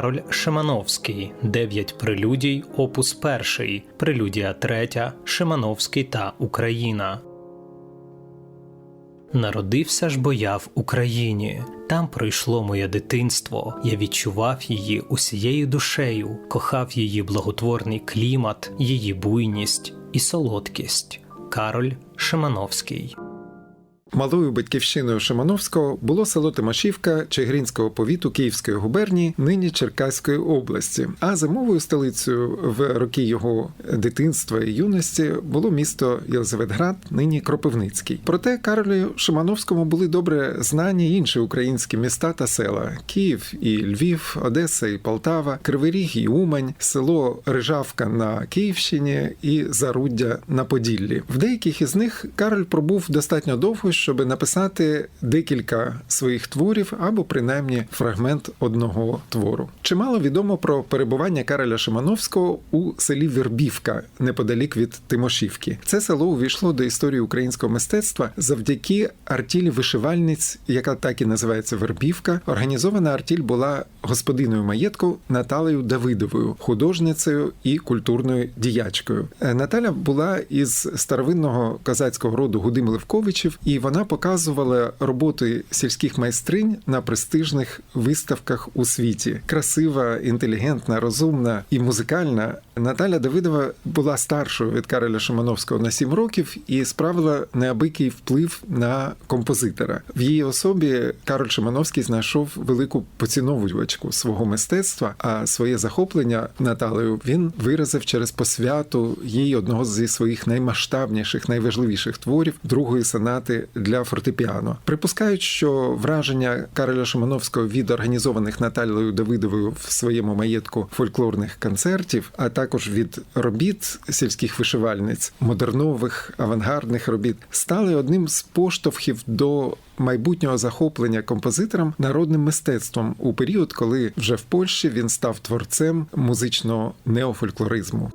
Кароль Шимановський, дев'ять прелюдій, опус перший, прелюдія третя, Шимановський та Україна. Народився ж бо я в Україні. Там пройшло моє дитинство. Я відчував її усією душею, кохав її благотворний клімат, її буйність і солодкість. Кароль Шимановський. Малою батьківщиною Шимановського було село Тимошівка Чигиринського повіту Київської губернії, нині Черкаської області. А зимовою столицею в роки його дитинства і юності було місто Єлизаветград, нині Кропивницький. Проте Каролю Шимановському були добре знані інші українські міста та села: Київ і Львів, Одеса і Полтава, Кривий Ріг і Умань, село Рижавка на Київщині і Заруддя на Поділлі. В деяких із них Кароль пробув достатньо довго щоб написати декілька своїх творів або принаймні фрагмент одного твору. Чимало відомо про перебування Кароля Шимановського у селі Вербівка неподалік від Тимошівки. Це село увійшло до історії українського мистецтва завдяки артілі вишивальниць, яка так і називається Вербівка. Організована артіль була господиною маєтку Наталею Давидовою, художницею і культурною діячкою. Наталя була із старовинного козацького роду Гудим Левковичів, і вона показувала роботи сільських майстринь на престижних виставках у світі. Красива, інтелігентна, розумна і музикальна. Наталя Давидова була старшою від Кароля Шимановського на сім років і справила неабикий вплив на композитора. В її особі Кароль Шимановський знайшов велику поціновувачку свого мистецтва, а своє захоплення Наталею він виразив через посвяту їй одного зі своїх наймасштабніших, найважливіших творів другої сонати для фортепіано. Припускають, що враження Кароля Шимановського від організованих Наталією Давидовою в своєму маєтку фольклорних концертів, а також від робіт сільських вишивальниць, модернових авангардних робіт, стали одним з поштовхів до майбутнього захоплення композитором народним мистецтвом у період, коли вже в Польщі він став творцем музичного неофольклоризму.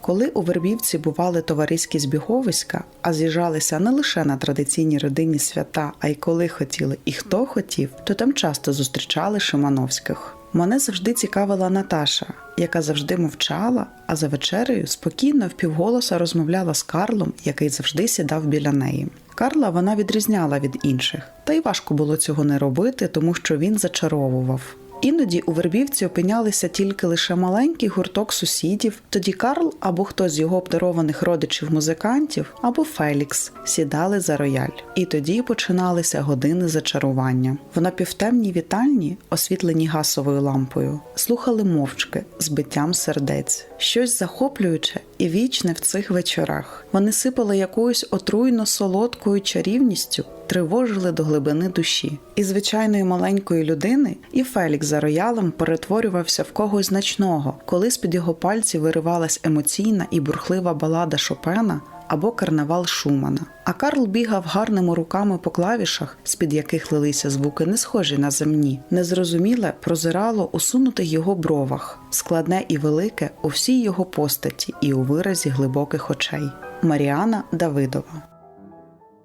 Коли у Вербівці бували товариські збіговиська, а з'їжджалися не лише на традиційні родинні свята, а й коли хотіли і хто хотів, то там часто зустрічали Шимановських. Мене завжди цікавила Наташа, яка завжди мовчала, а за вечерею спокійно впівголоса розмовляла з Карлом, який завжди сідав біля неї. Карла вона відрізняла від інших, та й важко було цього не робити, тому що він зачаровував. Іноді у вербівці опинялися тільки лише маленький гурток сусідів. Тоді Карл або хтось з його обдарованих родичів-музикантів, або Фелікс сідали за рояль. І тоді починалися години зачарування. В напівтемній вітальні, освітлені гасовою лампою, слухали мовчки з биттям сердець, щось захоплююче і вічне в цих вечорах. Вони сипали якоюсь отруйно солодкою чарівністю. Тривожили до глибини душі. І звичайної маленької людини, і Фелікс за роялем перетворювався в когось значного, коли з під його пальців виривалась емоційна і бурхлива балада Шопена або карнавал Шумана. А Карл бігав гарними руками по клавішах, з під яких лилися звуки, не схожі на земні. Незрозуміле прозирало у його бровах, складне і велике у всій його постаті і у виразі глибоких очей. Маріана Давидова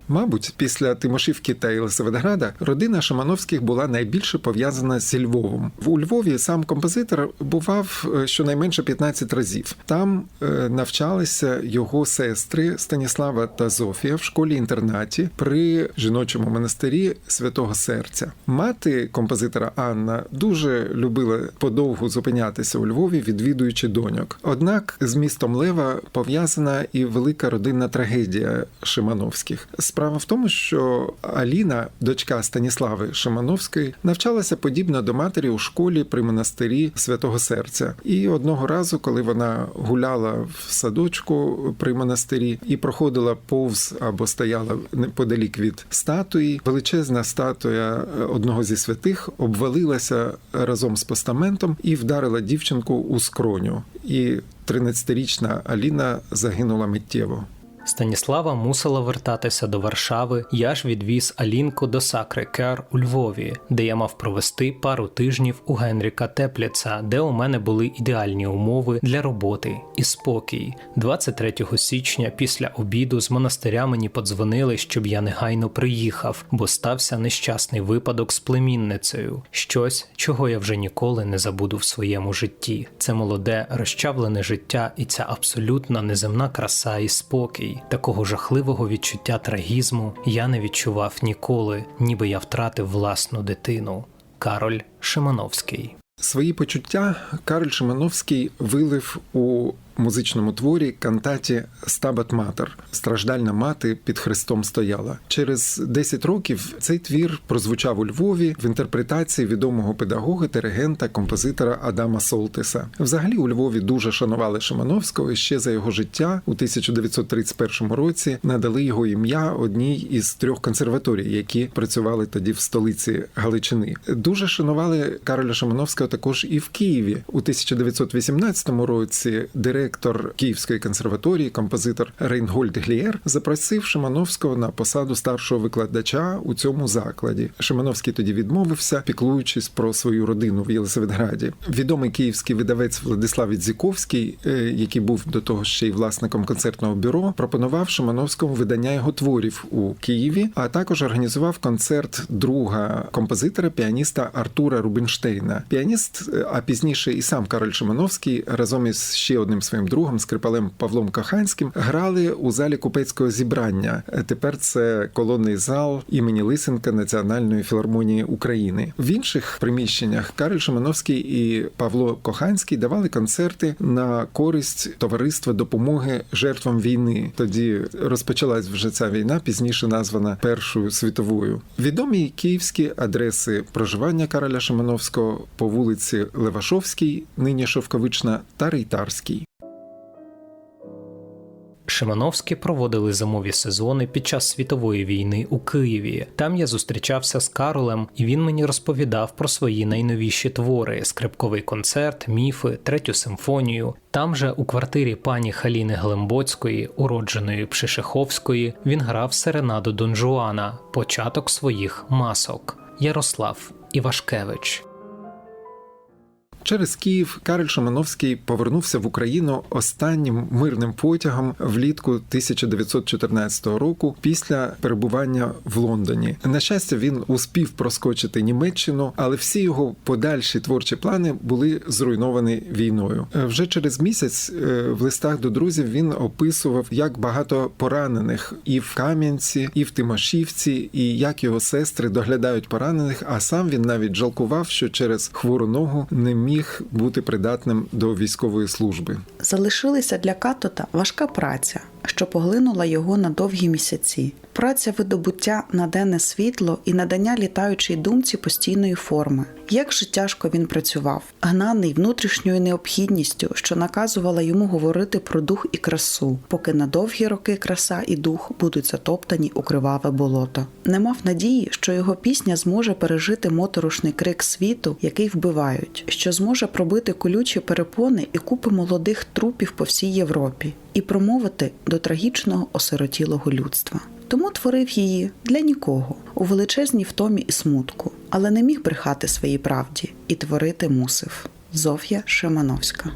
Мабуть, після Тимошівки та Єлисаветграда родина Шамановських була найбільше пов'язана зі Львовом. У Львові сам композитор бував е, щонайменше 15 разів. Там е, навчалися його сестри Станіслава та Зофія в школі-інтернаті при жіночому монастирі Святого Серця. Мати композитора Анна дуже любила подовгу зупинятися у Львові, відвідуючи доньок. Однак з містом Лева пов'язана і велика родинна трагедія Шимановських. Справа в тому, що Аліна, дочка Станіслави Шимановської, навчалася подібно до матері у школі при монастирі Святого Серця. І одного разу, коли вона гуляла в садочку при монастирі і проходила повз або стояла неподалік від статуї, величезна статуя одного зі святих обвалилася разом з постаментом і вдарила дівчинку у скроню. І 13-річна Аліна загинула миттєво. Станіслава мусила вертатися до Варшави. Я ж відвіз Алінку до Сакри Кер у Львові, де я мав провести пару тижнів у Генріка Тепліца, де у мене були ідеальні умови для роботи і спокій. 23 січня після обіду з монастиря мені подзвонили, щоб я негайно приїхав, бо стався нещасний випадок з племінницею. Щось, чого я вже ніколи не забуду в своєму житті. Це молоде, розчавлене життя і ця абсолютна неземна краса і спокій. Такого жахливого відчуття трагізму я не відчував ніколи, ніби я втратив власну дитину. Кароль Шимановський. Свої почуття Кароль Шимановський вилив у музичному творі кантаті Стабат Матер Страждальна мати під Христом стояла. Через 10 років цей твір прозвучав у Львові в інтерпретації відомого педагога, диригента, композитора Адама Солтиса. Взагалі у Львові дуже шанували Шимановського і ще за його життя у 1931 році надали його ім'я одній із трьох консерваторій, які працювали тоді в столиці Галичини. Дуже шанували Кароля Шимановського також і в Києві у 1918 році. Директор Київської консерваторії, композитор Рейнгольд Глієр, запросив Шимановського на посаду старшого викладача у цьому закладі. Шимановський тоді відмовився, піклуючись про свою родину в Єлисаветграді. Відомий київський видавець Владислав Відзіковський, е, який був до того ще й власником концертного бюро, пропонував Шимановському видання його творів у Києві, а також організував концерт друга композитора, піаніста Артура Рубінштейна. Піаніст, е, а пізніше і сам Кароль Шимановський разом із ще одним своїм другом, скрипалем Павлом Коханським, грали у залі купецького зібрання. Тепер це колонний зал імені Лисенка Національної філармонії України. В інших приміщеннях Кароль Шимановський і Павло Коханський давали концерти на користь товариства допомоги жертвам війни. Тоді розпочалась вже ця війна, пізніше названа Першою світовою. Відомі київські адреси проживання Кароля Шимановського по вулиці Левашовській, нині Шовковична та Рейтарській. Шимановські проводили зимові сезони під час світової війни у Києві. Там я зустрічався з Каролем, і він мені розповідав про свої найновіші твори: скрипковий концерт, міфи, третю симфонію. Там же у квартирі пані Халіни Глембоцької, уродженої Пшишеховської, він грав серенаду Дон Жуана, початок своїх масок. Ярослав Івашкевич. Через Київ Кароль Шимановський повернувся в Україну останнім мирним потягом влітку 1914 року після перебування в Лондоні. На щастя, він успів проскочити Німеччину, але всі його подальші творчі плани були зруйновані війною. Е, Вже через місяць е, в листах до друзів він описував, як багато поранених і в Кам'янці, і в Тимошівці, і як його сестри доглядають поранених. А сам він навіть жалкував, що через хвору ногу не міг бути придатним до військової служби. Залишилися для Катота важка праця, що поглинула його на довгі місяці. Праця видобуття на денне світло і надання літаючій думці постійної форми. Як же тяжко він працював, гнаний внутрішньою необхідністю, що наказувала йому говорити про дух і красу, поки на довгі роки краса і дух будуть затоптані у криваве болото. Не мав надії, що його пісня зможе пережити моторошний крик світу, який вбивають, що зможе пробити колючі перепони і купи молодих трупів по всій Європі, і промовити до трагічного осиротілого людства. Тому творив її для нікого у величезній втомі і смутку, але не міг брехати своїй правді і творити мусив. Зоф'я Шимановська.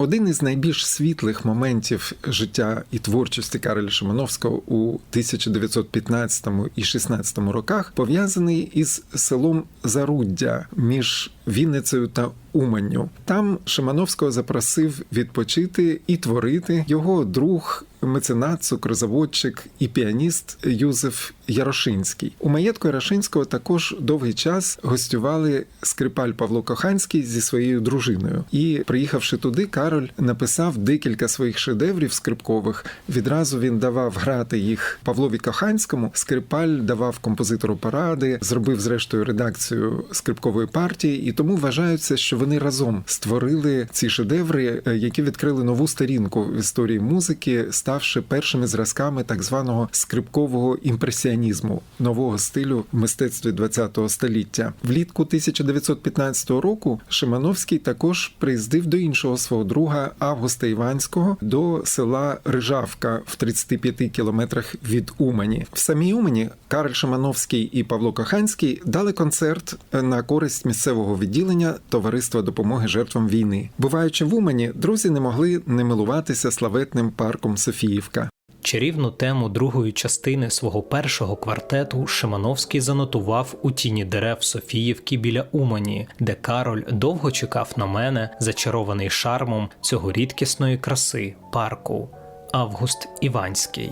Один із найбільш світлих моментів життя і творчості Кароля Шимановського у 1915 і 16 роках пов'язаний із селом Заруддя між Вінницею та Уманню. Там Шимановського запросив відпочити і творити його друг. Меценат, цукрозаводчик і піаніст Юзеф Ярошинський. У маєтку Ярошинського також довгий час гостювали скрипаль Павло Коханський зі своєю дружиною. І приїхавши туди, Кароль написав декілька своїх шедеврів скрипкових. Відразу він давав грати їх Павлові Коханському. Скрипаль давав композитору паради, зробив зрештою редакцію скрипкової партії, і тому вважається, що вони разом створили ці шедеври, е, які відкрили нову сторінку в історії музики. Ставши першими зразками так званого скрипкового імпресіонізму нового стилю в мистецтві ХХ століття. Влітку 1915 року Шимановський також приїздив до іншого свого друга Августа Іванського до села Рижавка в 35 кілометрах від Умані. В самій Умані Карл Шимановський і Павло Коханський дали концерт на користь місцевого відділення Товариства допомоги жертвам війни. Буваючи в Умані, друзі не могли не милуватися славетним парком Софіївка. Чарівну тему другої частини свого першого квартету Шимановський занотував у тіні дерев Софіївки біля Умані, де Кароль довго чекав на мене, зачарований шармом цього рідкісної краси парку. Август Іванський.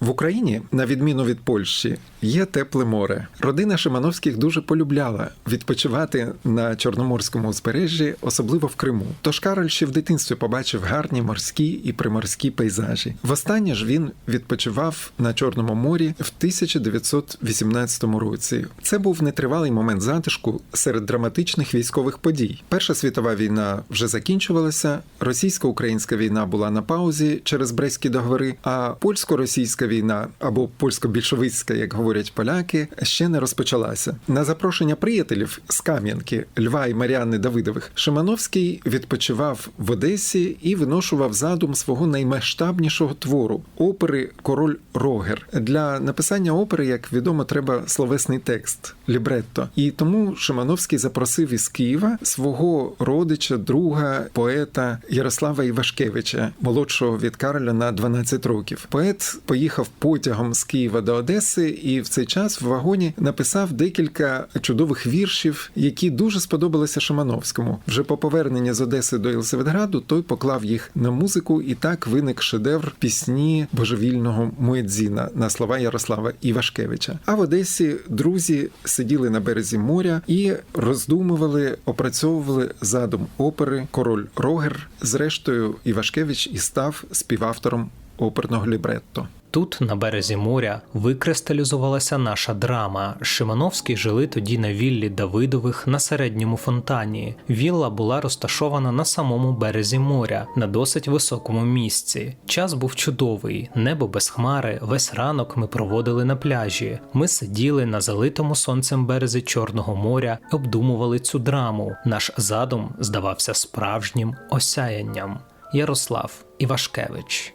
В Україні, на відміну від Польщі, є тепле море. Родина Шимановських дуже полюбляла відпочивати на Чорноморському узбережжі, особливо в Криму. Тож Кароль ще в дитинстві побачив гарні морські і приморські пейзажі. Востаннє ж він відпочивав на Чорному морі в 1918 році. Це був нетривалий момент затишку серед драматичних військових подій. Перша світова війна вже закінчувалася. Російсько-українська війна була на паузі через Брестські договори, а польсько-російська війна або польсько-більшовицька, як говорять поляки, ще не розпочалася. На запрошення приятелів з Кам'янки Льва і Маріани Давидових Шимановський відпочивав в Одесі і виношував задум свого наймасштабнішого твору опери Король Рогер. Для написання опери, як відомо, треба словесний текст лібретто. І тому Шимановський запросив із Києва свого родича, друга, поета Ярослава Івашкевича, молодшого від Кароля на 12 років. Поет поїхав потягом з Києва до Одеси і в цей час в вагоні написав декілька чудових віршів, які дуже сподобалися Шимановському. Вже по поверненні з Одеси до Єлисаветграду той поклав їх на музику, і так виник шедевр пісні божевільного Муедзіна на слова Ярослава Івашкевича. А в Одесі друзі сиділи на березі моря і роздумували, опрацьовували задум опери Король Рогер. Зрештою, Івашкевич і став співавтором оперного лібретто. Тут, на березі моря, викристалізувалася наша драма. Шимановські жили тоді на віллі Давидових на середньому фонтані. Вілла була розташована на самому березі моря, на досить високому місці. Час був чудовий, небо без хмари. Весь ранок ми проводили на пляжі. Ми сиділи на залитому сонцем березі Чорного моря, обдумували цю драму. Наш задум здавався справжнім осяянням. Ярослав Івашкевич.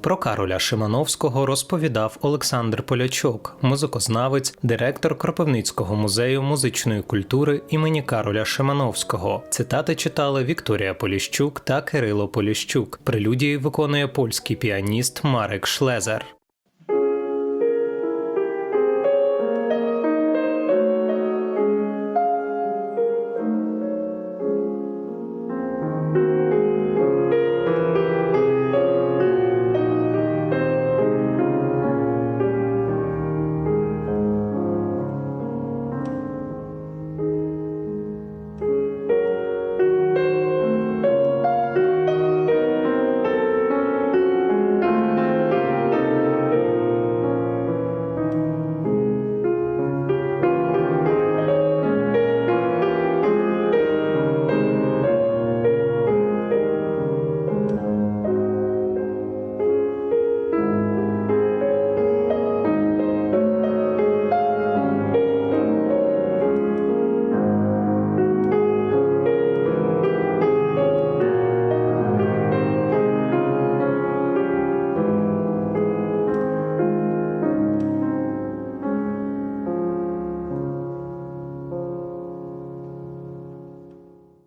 Про Кароля Шимановського розповідав Олександр Полячок, музикознавець, директор Кропивницького музею музичної культури імені Кароля Шимановського. Цитати читали Вікторія Поліщук та Кирило Поліщук. Прелюдії виконує польський піаніст Марек Шлезер.